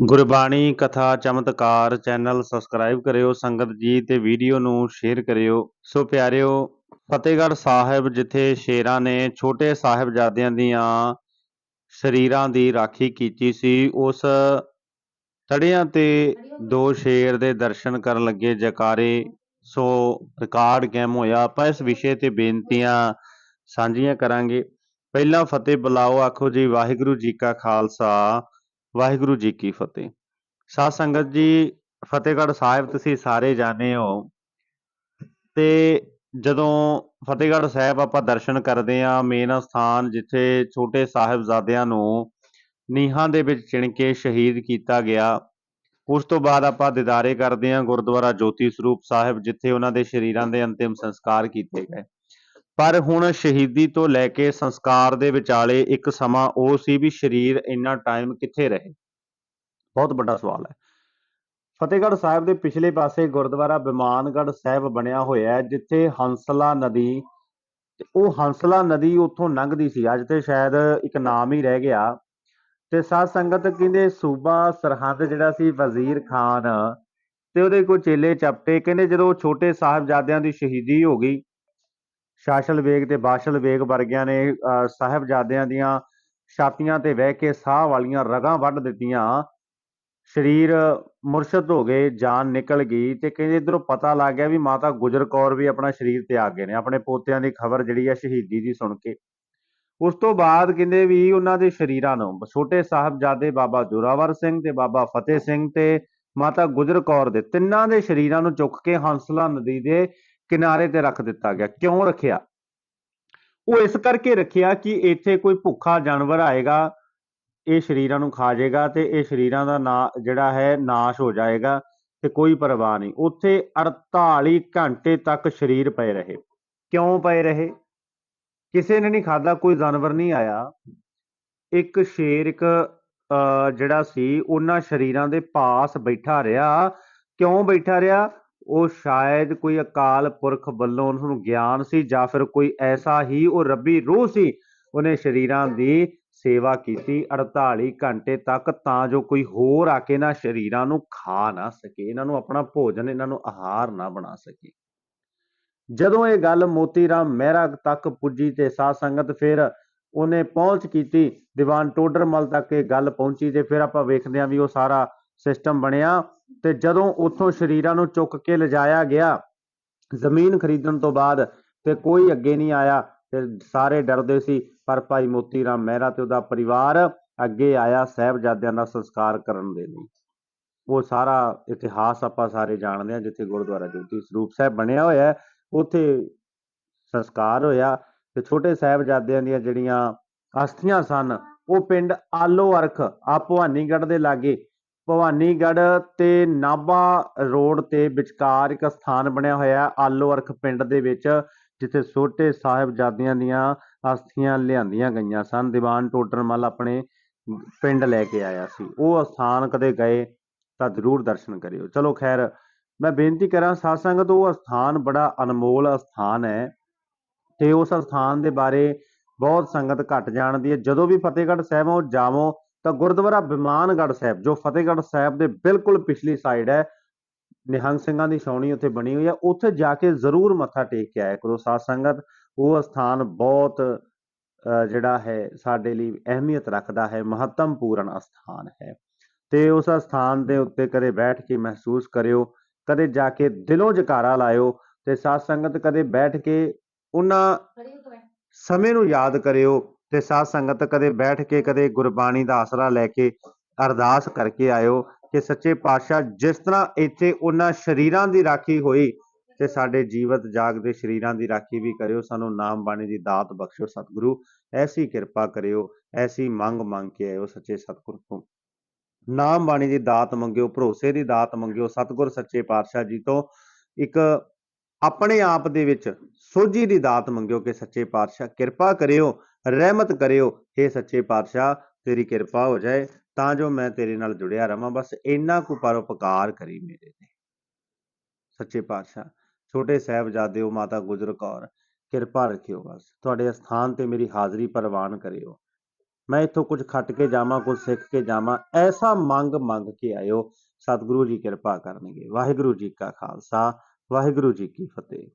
ਗੁਰਬਾਣੀ ਕਥਾ ਚਮਤਕਾਰ channel subscribe ਕਰਿਓ, ਸੰਗਤ ਜੀ ਤੇ ਵੀਡੀਓ ਨੂੰ ਸ਼ੇਅਰ ਕਰਿਓ। ਸੋ ਪਿਆਰਿਓ, ਫਤਿਹਗੜ੍ਹ ਸਾਹਿਬ ਜਿੱਥੇ ਸ਼ੇਰਾਂ ਨੇ ਛੋਟੇ ਸਾਹਿਬਜ਼ਾਦਿਆਂ ਦੀਆਂ ਸਰੀਰਾਂ ਦੀ ਰਾਖੀ ਕੀਤੀ ਸੀ, ਉਸ ਤੜਿਆਂ ਤੇ ਦੋ ਸ਼ੇਰ ਦੇ ਦਰਸ਼ਨ ਕਰਨ ਲੱਗੇ ਜਕਾਰੇ। ਸੋ ਰਿਕਾਰਡ ਕਾਇਮ ਹੋਇਆ। ਆਪਾਂ ਇਸ ਵਿਸ਼ੇ ਤੇ ਬੇਨਤੀਆਂ ਸਾਂਝੀਆਂ ਕਰਾਂਗੇ। ਪਹਿਲਾਂ ਫਤਿਹ ਬੁਲਾਓ, ਆਖੋ ਜੀ, ਵਾਹਿਗੁਰੂ ਜੀ ਕਾ ਖਾਲਸਾ। ਵਾਹਿਗੁਰੂ ਜੀ ਕੀ ਫਤਿਹ। ਸਾਧ ਸੰਗਤ ਜੀ, ਫਤਿਹਗੜ੍ਹ ਸਾਹਿਬ ਤੁਸੀਂ ਸਾਰੇ ਜਾਣੇ ਹੋ। ਤੇ ਜਦੋਂ ਫਤਿਹਗੜ੍ਹ ਸਾਹਿਬ ਆਪਾਂ ਦਰਸ਼ਨ ਕਰਦੇ ਆ ਮੇਨ ਸਥਾਨ ਜਿੱਥੇ ਛੋਟੇ ਸਾਹਿਬਜ਼ਾਦਿਆਂ ਨੂੰ ਨੀਹਾਂ ਦੇ ਵਿੱਚ ਚਿਣ ਕੇ ਸ਼ਹੀਦ ਕੀਤਾ ਗਿਆ, ਉਸ ਤੋਂ ਬਾਅਦ ਆਪਾਂ ਦਿਦਾਰੇ ਕਰਦੇ ਹਾਂ ਗੁਰਦੁਆਰਾ ਜੋਤੀ ਸਰੂਪ ਸਾਹਿਬ, ਜਿੱਥੇ ਉਹਨਾਂ ਦੇ ਸ਼ਰੀਰਾਂ ਦੇ ਅੰਤਿਮ ਸੰਸਕਾਰ ਕੀਤੇ ਗਏ। ਪਰ ਹੁਣ ਸ਼ਹੀਦੀ ਤੋਂ ਲੈ ਕੇ ਸੰਸਕਾਰ ਦੇ ਵਿਚਾਲੇ ਇੱਕ ਸਮਾਂ ਉਹ ਸੀ ਵੀ ਸਰੀਰ ਇੰਨਾ ਟਾਈਮ ਕਿੱਥੇ ਰਹੇ? ਬਹੁਤ ਵੱਡਾ ਸਵਾਲ ਹੈ। ਫਤਿਹਗੜ੍ਹ ਸਾਹਿਬ ਦੇ ਪਿਛਲੇ ਪਾਸੇ ਗੁਰਦੁਆਰਾ ਬਿਮਾਨਗੜ੍ਹ ਸਾਹਿਬ ਬਣਿਆ ਹੋਇਆ ਹੈ, ਜਿੱਥੇ ਹੰਸਲਾ ਨਦੀ ਉਹ ਹੰਸਲਾ ਨਦੀ ਉੱਥੋਂ ਲੰਘਦੀ ਸੀ। ਅੱਜ ਤੇ ਸ਼ਾਇਦ ਇੱਕ ਨਾਮ ਹੀ ਰਹਿ ਗਿਆ। ਤੇ ਸਾਧ ਸੰਗਤ ਕਹਿੰਦੇ ਸੂਬਾ ਸਰਹੰਦ ਜਿਹੜਾ ਸੀ ਵਜ਼ੀਰ ਖਾਨ, ਤੇ ਉਹਦੇ ਕੋਈ ਚੇਲੇ ਚਪਟੇ, ਕਹਿੰਦੇ ਜਦੋਂ ਛੋਟੇ ਸਾਹਿਬਜ਼ਾਦਿਆਂ ਦੀ ਸ਼ਹੀਦੀ ਹੋ ਗਈ ਸ਼ਾਸਲ ਵੇਗ ਤੇ ਬਾਸ਼ਲ ਵੇਗ ਵਰਗਿਆਂ ਨੇ ਅਹ, ਸਾਹਿਬਜ਼ਾਦਿਆਂ ਦੀਆਂ ਛਾਤੀਆਂ ਤੇ ਬਹਿ ਕੇ ਸਾਹ ਵਾਲੀਆਂ ਰਗਾਂ ਵੱਢ ਦਿੱਤੀਆਂ। ਸਰੀਰ ਮੁਰਸ਼ਦ ਹੋ ਗਏ ਜਾਨ ਨਿਕਲ ਗਈ ਤੇ ਕਹਿੰਦੇ ਇਧਰੋਂ ਪਤਾ ਲੱਗ ਗਿਆ ਵੀ ਮਾਤਾ ਗੁਜਰ ਕੌਰ ਵੀ ਆਪਣਾ ਸਰੀਰ ਤਿਆਗ ਗਏ ਨੇ ਆਪਣੇ ਪੋਤਿਆਂ ਦੀ ਖਬਰ ਜਿਹੜੀ ਆ ਸ਼ਹੀਦੀ ਦੀ ਸੁਣ ਕੇ। ਉਸ ਤੋਂ ਬਾਅਦ ਕਹਿੰਦੇ ਵੀ ਉਹਨਾਂ ਦੇ ਸ਼ਰੀਰਾਂ ਨੂੰ ਛੋਟੇ ਸਾਹਿਬਜ਼ਾਦੇ ਬਾਬਾ ਜੋਰਾਵਰ ਸਿੰਘ ਤੇ ਬਾਬਾ ਫਤਿਹ ਸਿੰਘ ਤੇ ਮਾਤਾ ਗੁਜਰ ਕੌਰ ਦੇ ਤਿੰਨਾਂ ਦੇ ਸ਼ਰੀਰਾਂ ਨੂੰ ਚੁੱਕ ਕੇ ਹੰਸਲਾ ਨਦੀ ਦੇ ਕਿਨਾਰੇ ਤੇ ਰੱਖ ਦਿੱਤਾ ਗਿਆ। ਕਿਉਂ ਰੱਖਿਆ? ਉਹ ਇਸ ਕਰਕੇ ਰੱਖਿਆ ਕਿ ਇੱਥੇ ਕੋਈ ਭੁੱਖਾ ਜਾਨਵਰ ਆਏਗਾ ਇਹ ਸ਼ਰੀਰਾਂ ਨੂੰ ਖਾ ਜਾਏਗਾ ਤੇ ਇਹ ਸ਼ਰੀਰਾਂ ਦਾ ਨਾ ਜਿਹੜਾ ਹੈ ਨਾਸ਼ ਹੋ ਜਾਏਗਾ ਤੇ ਕੋਈ ਪਰਵਾਹ ਨਹੀਂ। ਉੱਥੇ 48 ਘੰਟੇ ਤੱਕ ਸ਼ਰੀਰ ਪਏ ਰਹੇ। ਕਿਉਂ ਪਏ ਰਹੇ? ਕਿਸੇ ਨੇ ਨਹੀਂ ਖਾਦਾ ਕੋਈ ਜਾਨਵਰ ਨਹੀਂ ਆਇਆ। ਇੱਕ ਸ਼ੇਰ ਇੱਕ ਅਹ, ਜਿਹੜਾ ਸੀ ਉਹਨਾਂ ਸ਼ਰੀਰਾਂ ਦੇ ਪਾਸ ਬੈਠਾ ਰਿਹਾ। ਕਿਉਂ ਬੈਠਾ ਰਿਹਾ? ਉਹ ਸ਼ਾਇਦ ਕੋਈ ਅਕਾਲ ਪੁਰਖ ਵੱਲੋਂ ਉਹਨਾਂ ਨੂੰ ਗਿਆਨ ਸੀ ਜਾਂ ਫਿਰ ਕੋਈ ਐਸਾ ਹੀ ਉਹ ਰੱਬੀ ਰੂਹ ਸੀ, ਉਹਨੇ ਸ਼ਰੀਰਾਂ ਦੀ ਸੇਵਾ ਕੀਤੀ 48 ਘੰਟੇ ਤੱਕ ਤਾਂ ਜੋ ਕੋਈ ਹੋਰ ਆ ਕੇ ਨਾ ਸ਼ਰੀਰਾਂ ਨੂੰ ਖਾ ਨਾ ਸਕੇ, ਇਹਨਾਂ ਨੂੰ ਆਪਣਾ ਭੋਜਨ, ਇਹਨਾਂ ਨੂੰ ਆਹਾਰ ਨਾ ਬਣਾ ਸਕੇ। ਜਦੋਂ ਇਹ ਗੱਲ ਮੋਤੀ ਰਾਮ ਮਹਿਰਾ ਤੱਕ ਪੁੱਜੀ ਤੇ ਸਾਧ ਸੰਗਤ ਫਿਰ ਉਹਨੇ ਪਹੁੰਚ ਕੀਤੀ, ਦੀਵਾਨ ਟੋਡਰਮਲ ਤੱਕ ਇਹ ਗੱਲ ਪਹੁੰਚੀ ਤੇ ਫਿਰ ਆਪਾਂ ਵੇਖਦੇ ਹਾਂ ਵੀ ਉਹ ਸਾਰਾ ਸਿਸਟਮ ਬਣਿਆ। ਤੇ ਜਦੋਂ ਉੱਥੋਂ ਸ਼ਰੀਰਾਂ ਨੂੰ ਚੁੱਕ ਕੇ ਲਿਜਾਇਆ ਗਿਆ, ਜ਼ਮੀਨ ਖਰੀਦਣ ਤੋਂ ਬਾਅਦ ਤੇ ਕੋਈ ਅੱਗੇ ਨਹੀਂ ਆਇਆ, ਤੇ ਸਾਰੇ ਡਰਦੇ ਸੀ, ਪਰ ਭਾਈ ਮੋਤੀ ਰਾਮ ਮਹਿਰਾ ਤੇ ਉਹਦਾ ਪਰਿਵਾਰ ਅੱਗੇ ਆਇਆ ਸਾਹਿਬਜ਼ਾਦਿਆਂ ਦਾ ਸੰਸਕਾਰ ਕਰਨ ਦੇ ਲਈ। ਉਹ ਸਾਰਾ ਇਤਿਹਾਸ ਆਪਾਂ ਸਾਰੇ ਜਾਣਦੇ ਹਾਂ, ਜਿੱਥੇ ਗੁਰਦੁਆਰਾ ਜੋਤੀ ਸਰੂਪ ਸਾਹਿਬ ਬਣਿਆ ਹੋਇਆ ਉੱਥੇ ਸੰਸਕਾਰ ਹੋਇਆ ਤੇ ਛੋਟੇ ਸਾਹਿਬਜ਼ਾਦਿਆਂ ਦੀਆਂ ਜਿਹੜੀਆਂ ਅਸਥੀਆਂ ਸਨ, ਉਹ ਪਿੰਡ ਆਲੋ ਅਰਖ ਆ ਭਵਾਨੀਗੜ੍ਹ ਦੇ ਲਾਗੇ ਭਵਾਨੀਗੜ੍ਹ ਤੇ ਨਾਭਾ ਰੋਡ ਤੇ ਵਿਚਕਾਰ ਇੱਕ ਸਥਾਨ ਬਣਿਆ ਹੋਇਆ ਆਲੋ ਅਰਖ ਪਿੰਡ ਦੇ ਵਿੱਚ, ਜਿੱਥੇ ਛੋਟੇ ਸਾਹਿਬਜ਼ਾਦਿਆਂ ਦੀਆਂ ਅਸਥੀਆਂ ਲਿਆਂਦੀਆਂ ਗਈਆਂ ਸਨ। ਦੀਵਾਨ ਟੋਡਰਮਲ ਆਪਣੇ ਪਿੰਡ ਲੈ ਕੇ ਆਇਆ ਸੀ। ਉਹ ਸਥਾਨ ਕਦੇ ਗਏ ਤਾਂ ਜ਼ਰੂਰ ਦਰਸ਼ਨ ਕਰਿਓ। ਚਲੋ ਖੈਰ, ਮੈਂ ਬੇਨਤੀ ਕਰਾਂ ਸਾਧ ਸੰਗਤ ਉਹ ਸਥਾਨ ਬੜਾ ਅਨਮੋਲ ਸਥਾਨ ਹੈ ਤੇ ਉਸ ਸਥਾਨ ਦੇ ਬਾਰੇ ਬਹੁਤ ਸੰਗਤ ਘੱਟ ਜਾਣਦੀ ਹੈ। ਜਦੋਂ ਵੀ ਫਤਿਹਗੜ੍ਹ ਸਾਹਿਬੋਂ ਜਾਵੋ ਤਾਂ ਗੁਰਦੁਆਰਾ ਬਿਮਾਨਗੜ੍ਹ ਸਾਹਿਬ ਜੋ ਫਤਿਹਗੜ੍ਹ ਸਾਹਿਬ ਦੇ ਬਿਲਕੁਲ ਪਿਛਲੀ ਸਾਈਡ ਹੈ ਨਿਹੰਗ ਸਿੰਘਾਂ ਦੀ ਛਾਉਣੀ ਉੱਥੇ ਬਣੀ ਹੋਈ ਹੈ। ਉੱਥੇ ਜਾ ਕੇ ਜ਼ਰੂਰ ਮੱਥਾ ਟੇਕ ਕੇ ਆਇਆ ਕਰੋ ਸਾਧ ਸੰਗਤ। ਉਹ ਸਥਾਨ ਬਹੁਤ ਜਿਹੜਾ ਹੈ ਸਾਡੇ ਲਈ ਅਹਿਮੀਅਤ ਰੱਖਦਾ ਹੈ ਮਹੱਤਵਪੂਰਨ ਸਥਾਨ ਹੈ। ਤੇ ਉਸ ਸਥਾਨ ਦੇ ਉੱਤੇ ਕਦੇ ਬੈਠ ਕੇ ਮਹਿਸੂਸ ਕਰਿਓ ਕਦੇ ਜਾ ਕੇ ਦਿਲੋਂ ਜਕਾਰਾ ਲਾਇਓ ਤੇ ਸਾਧ ਸੰਗਤ ਕਦੇ ਬੈਠ ਕੇ ਉਹਨਾਂ ਸਮੇਂ ਨੂੰ ਯਾਦ ਕਰਿਓ। ਤੇ ਸਾਧ ਸੰਗਤ ਕਦੇ ਬੈਠ ਕੇ, ਕਦੇ ਗੁਰਬਾਣੀ ਦਾ ਆਸਰਾ ਲੈ ਕੇ ਅਰਦਾਸ ਕਰਕੇ ਆਇਓ ਕਿ ਸੱਚੇ ਪਾਤਸ਼ਾਹ ਜਿਸ ਤਰ੍ਹਾਂ ਇੱਥੇ ਉਹਨਾਂ ਸ਼ਰੀਰਾਂ ਦੀ ਰਾਖੀ ਹੋਈ ਤੇ ਸਾਡੇ ਜੀਵਤ ਜਾਗਦੇ ਸ਼ਰੀਰਾਂ ਦੀ ਰਾਖੀ ਵੀ ਕਰਿਓ, ਸਾਨੂੰ ਨਾਮ ਬਾਣੀ ਦੀ ਦਾਤ ਬਖਸ਼ੋ ਸਤਿਗੁਰੂ, ਐਸੀ ਕਿਰਪਾ ਕਰਿਓ, ਐਸੀ ਮੰਗ ਮੰਗ ਕੇ ਆਇਓ ਸੱਚੇ ਸਤਿਗੁਰ ਤੋਂ। ਨਾਮ ਬਾਣੀ ਦੀ ਦਾਤ ਮੰਗਿਓ, ਭਰੋਸੇ ਦੀ ਦਾਤ ਮੰਗਿਓ, ਸਤਿਗੁਰ ਸੱਚੇ ਪਾਤਸ਼ਾਹ ਜੀ ਤੋਂ ਇੱਕ ਆਪਣੇ ਆਪ ਦੇ ਵਿੱਚ ਸੋਝੀ ਦੀ ਦਾਤ ਮੰਗਿਓ ਕਿ ਸੱਚੇ ਪਾਤਸ਼ਾਹ, ਕਿਰਪਾ ਕਰਿਓ, ਰਹਿਮਤ ਕਰਿਓ हे ਸੱਚੇ ਪਾਤਸ਼ਾਹ, ਤੇਰੀ ਕਿਰਪਾ ਹੋ ਜਾਏ, ਤਾਂ ਜੋ ਮੈਂ ਤੇਰੇ ਨਾਲ ਜੁੜਿਆ ਰਵਾਂ। ਬਸ ਇੰਨਾ ਕੁ ਪਰਉਪਕਾਰ ਕਰੀ ਮੇਰੇ ਤੇ। ਸੱਚੇ ਪਾਤਸ਼ਾਹ, ਛੋਟੇ ਸਾਹਿਬਜ਼ਾਦੇ ਮਾਤਾ ਗੁਜਰ ਕੌਰ, ਕਿਰਪਾ ਰੱਖਿਓ ਬਸ। ਤੁਹਾਡੇ ਸਥਾਨ ਤੇ ਮੇਰੀ ਹਾਜ਼ਰੀ ਪ੍ਰਵਾਨ ਕਰਿਓ। ਮੈਂ ਇੱਥੋਂ ਕੁਝ ਖੱਟ ਕੇ ਜਾਵਾਂ, ਕੁਝ ਸਿੱਖ ਕੇ ਜਾਵਾਂ, ਐਸਾ ਮੰਗ ਮੰਗ ਕੇ ਆਇਓ। ਸਤਿਗੁਰੂ ਜੀ ਕਿਰਪਾ ਕਰਨਗੇ। ਵਾਹਿਗੁਰੂ ਜੀ ਕਾ ਖਾਲਸਾ। ਵਾਹਿਗੁਰੂ ਜੀ ਕੀ ਫਤਿਹ।